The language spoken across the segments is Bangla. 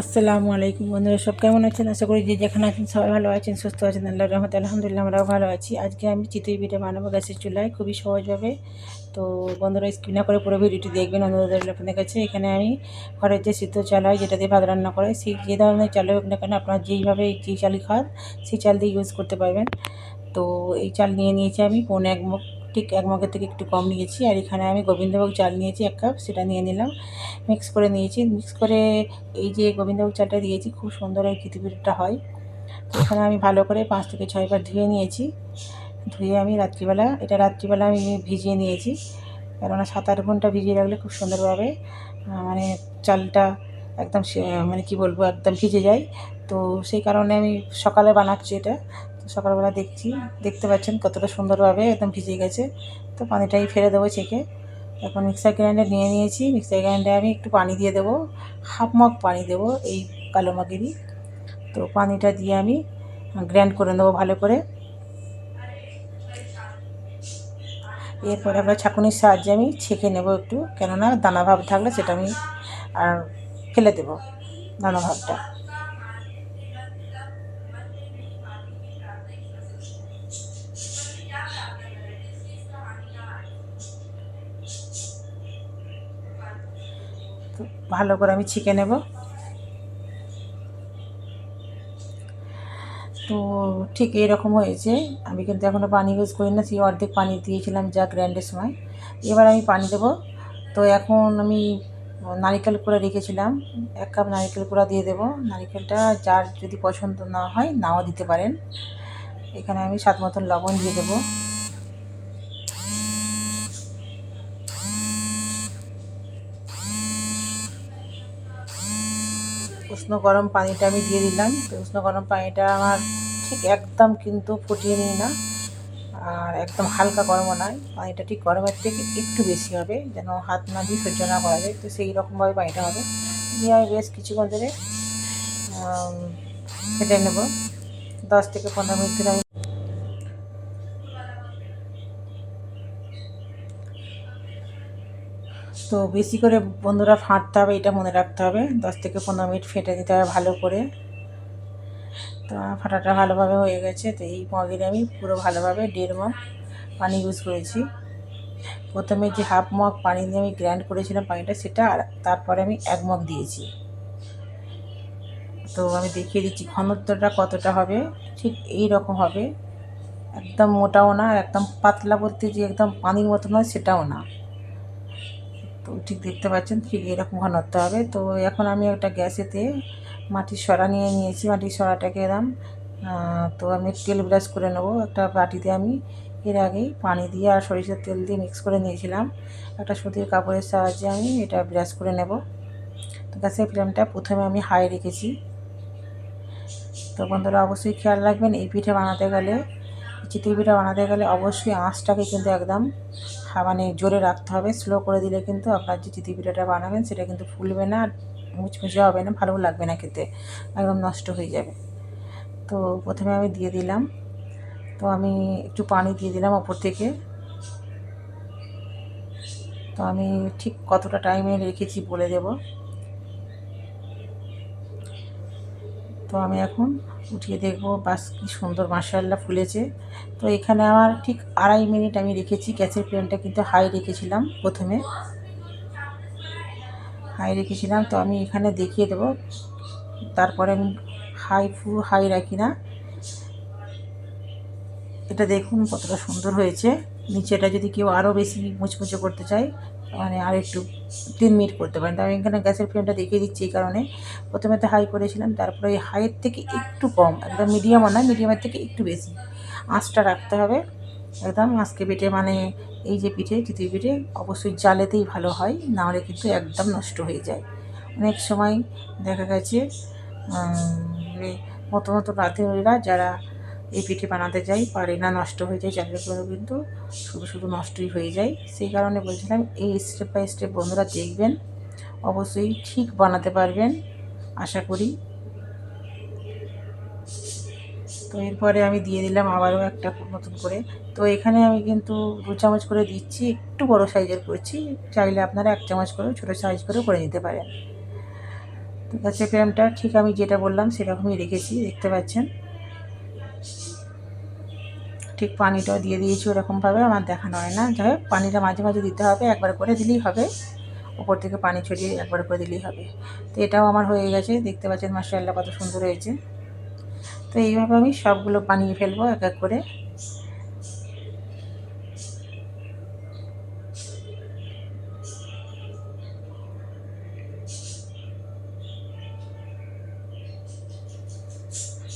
আসসালামু আলাইকুম বন্ধুরা, সব কেমন আছেন? আশা করি যে যেখানে আছেন সবাই ভালো আছেন, সুস্থ আছেন আল্লাহ রহমত আলহামদুলিল্লাহ আমরাও ভালো আছি। আজকে আমি চিতই পিঠে বানাবো গ্যাসের চুলায়, খুবই সহজভাবে। তো বন্ধুরা, স্ক্রিন করে পুরো ভিডিওটি দেখবেন অনুরোধ আপনাদের কাছে। এখানে আমি ঘরের যে সিদ্ধ চাল হয়, যেটা দিয়ে ভাত রান্না করে, সেই যে ধরনের চাল হোক না কেন, আপনার যেইভাবে যেই চালই খান, সেই চাল দিয়ে ইউজ করতে পারবেন। তো এই চাল নিয়ে নিয়েছি আমি, পৌনে এক মুখ ঠিক এক মগের থেকে একটু কম নিয়েছি। আর এখানে আমি গোবিন্দভোগ চাল নিয়েছি, এক কাপ, সেটা নিয়ে নিলাম। মিক্স করে নিয়েছি। মিক্স করে এই যে গোবিন্দভোগ চালটা দিয়েছি, খুব সুন্দর এই খিচুড়িটা হয়। এখানে আমি ভালো করে পাঁচ থেকে ছয়বার ধুয়ে নিয়েছি। ধুয়ে আমি রাত্রিবেলা, এটা রাত্রিবেলা আমি ভিজিয়ে নিয়েছি। কেননা সাত আট ঘণ্টা ভিজিয়ে রাখলে খুব সুন্দরভাবে মানে চালটা একদম মানে কি বলব, একদম ভিজে যায়। তো সেই কারণে আমি সকালে বানাচ্ছি এটা। সকালবেলা দেখছি, দেখতে পাচ্ছেন কতটা সুন্দরভাবে একদম ভিজে গেছে। তো পানিটাই ফেলে দেবো চেকে। এখন মিক্সার গ্রাইন্ডার নিয়ে নিয়েছি। মিক্সার গ্রাইন্ডারে আমি একটু পানি দিয়ে দেবো। হাফ মগ পানি দেবো এই কালো মগেরই। তো পানিটা দিয়ে আমি গ্র্যান্ড করে নেব ভালো করে। এরপরে আমরা ছাঁকুনির সাহায্যে আমি ছেঁকে নেব একটু। কেননা দানা ভাব থাকলে সেটা আমি আর ফেলে দেবো দানা ভাবটা। ভালো করে আমি ছেঁকে নেব। তো ঠিক এরকম হয়েছে। আমি কিন্তু এখনও পানি ইউজ করি না সেই অর্ধেক পানি দিয়েছিলাম যা গ্র্যান্ডের সময়। এবার আমি পানি দেবো। তো এখন আমি নারিকেল করে রেখেছিলাম। এক কাপ নারিকেল কুড়া দিয়ে দেবো। নারিকেলটা যার যদি পছন্দ না হয়, নাও দিতে পারেন। এখানে আমি স্বাদ মতন লবণ দিয়ে দেবো। উষ্ণ গরম পানিটা আমি দিয়ে দিলাম। তো উষ্ণ গরম পানিটা আমার ঠিক একদম কিন্তু ফুটিয়ে নিই না। আর একদম হালকা গরমও নয়। পানিটা ঠিক গরমের থেকে একটু বেশি হবে, যেন হাত না দিয়ে সহ্য না করা যায়। তো সেই রকমভাবে পানিটা হবে। দিয়ে আমি বেশ কিছুক্ষণ ধরে ফেটে নেব। দশ থেকে পনেরো মিনিট ধরে আমি তো বেশি করে বন্ধুরা ফাঁটতে হবে, এটা মনে রাখতে হবে। দশ থেকে পনেরো মিনিট ফেটে দিতে হবে ভালো করে। তো ফাটাটা ভালোভাবে হয়ে গেছে, তো এই মগের আমি পুরো ভালোভাবে দেড় মগ পানি ইউজ করেছি। প্রথমে যে হাফ মগ পানি দিয়ে আমি গ্র্যান্ড করেছিলাম পানিটা, সেটা আর তারপরে আমি এক মগ দিয়েছি। তো আমি দেখিয়ে দিচ্ছি ঘনত্বটা কতটা হবে, ঠিক এই রকম হবে। একদম মোটাও না আর একদম পাতলা বলতে যে একদম পানির মতো নয়, সেটাও না। তো ঠিক দেখতে পাচ্ছেন ঠিক এরকম ঘনত্ব হবে। তো এখন আমি একটা গ্যাসেতে মাটির সরা নিয়ে নিয়েছি, মাটির সরাটাকে এরম তো আমি তেল ব্রাশ করে নেব। একটা বাটিতে আমি এর আগেই পানি দিয়ে আর সরিষার তেল দিয়ে মিক্স করে নিয়েছিলাম। একটা সুতির কাপড়ের সাহায্যে আমি এটা ব্রাশ করে নেব। তো গ্যাসের ফ্লেমটা প্রথমে আমি হাই রেখেছি। তো বন্ধুরা, অবশ্যই খেয়াল রাখবেন, এই পিঠে বানাতে গেলে চিতই পিঠা বানাতে গেলে অবশ্যই আঁচটাকে কিন্তু একদম মানে জোরে রাখতে হবে। স্লো করে দিলে কিন্তু আপনার যে চিতই পিঠাটা বানাবেন সেটা কিন্তু ফুলবে না মুচমুচে হবে না ভালো লাগবে না খেতে, একদম নষ্ট হয়ে যাবে। তো প্রথমে আমি দিয়ে দিলাম। তো আমি একটু পানি দিয়ে দিলাম ওপর থেকে। তো আমি ঠিক কতটা টাইমে রেখেছি বলে দেব। তো আমি এখন উঠিয়ে দেখব, বাস কি সুন্দর মাসাল্লা ফুলেছে। তো এখানে আমার ঠিক আড়াই মিনিট আমি রেখেছি, গ্যাসের ফ্লেমটা কিন্তু হাই রেখেছিলাম প্রথমে। হাই রেখেছিলাম, তো আমি এখানে দেখিয়ে দেবো। তারপরে আমি হাই ফুল হাই রাখি না। এটা দেখুন কতটা সুন্দর হয়েছে। নিচেটা যদি কেউ আরও বেশি মুচমুচে করতে চায় মানে আর একটু তিন মিনিট করতে পারেন। তো এখানে গ্যাসের ফ্লেমটা দেখিয়ে দিচ্ছি এই কারণে। প্রথমে তো হাই করেছিলাম, তারপরে ওই হাইয়ের থেকে একটু কম, একদম মিডিয়ামও নয়, মিডিয়ামের থেকে একটু বেশি। আঁচটা রাখতে হবে, একদম আজকে পিঠে মানে এই যে পিঠে চিতই পিঠে, অবশ্যই জালেতেই ভালো হয়, নাহলে কিন্তু একদম নষ্ট হয়ে যায়। অনেক সময় দেখা গেছে মতো মতো রাঁধুনিরা যারা এই পিঠে বানাতে যাই পারে না নষ্ট হয়ে যায় চালের গুঁড়ো কিন্তু শুধু শুধু নষ্টই হয়ে যায়। সেই কারণে বলছিলাম, এই স্টেপ বাই স্টেপ বন্ধুরা দেখবেন, অবশ্যই ঠিক বানাতে পারবেন, আশা করি। তো এরপরে আমি দিয়ে দিলাম আবারও একটা নতুন করে। তো এখানে আমি কিন্তু দু চামচ করে দিচ্ছি, একটু বড় সাইজের করছি, চাইলে আপনারা এক চামচ করে ছোটো সাইজ করে করে নিতে পারেন। তো কাছে ফ্রেমটা ঠিক আমি যেটা বললাম সেরকমই রেখেছি, দেখতে পাচ্ছেন। ঠিক পানিটাও দিয়ে দিয়েছি ওরকমভাবে, আমার দেখানো হয় না। যাই হোক, পানিটা মাঝে মাঝে দিতে হবে, একবার করে দিলেই হবে। উপর থেকে পানি ছড়িয়ে একবার করে দিলেই হবে। তো এটাও আমার হয়ে গেছে, দেখতে পাচ্ছেন মাসাল্লাহ কত সুন্দর হয়েছে। তো এইভাবে আমি সবগুলো বানিয়ে ফেলব এক এক করে।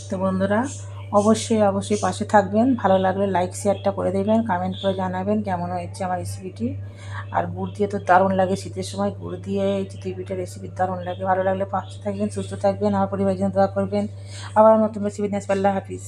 তো বন্ধুরা অবশ্যই অবশ্যই পাশে থাকবেন। ভালো লাগলে লাইক শেয়ারটা করে দেবেন কমেন্ট করে জানাবেন কেমন হয়েছে আমার রেসিপিটি আর গুড় দিয়ে তো দারুণ লাগে শীতের সময়, গুড় দিয়ে এই চিতই রেসিপি দারুণ লাগে। ভালো লাগলে পাশে থাকবেন, সুস্থ থাকবেন, আমার পরিবারের জন্য দোয়া করবেন। আবার নতুন রেসিপি নিয়ে আসবে, আল্লাহ হাফিজ।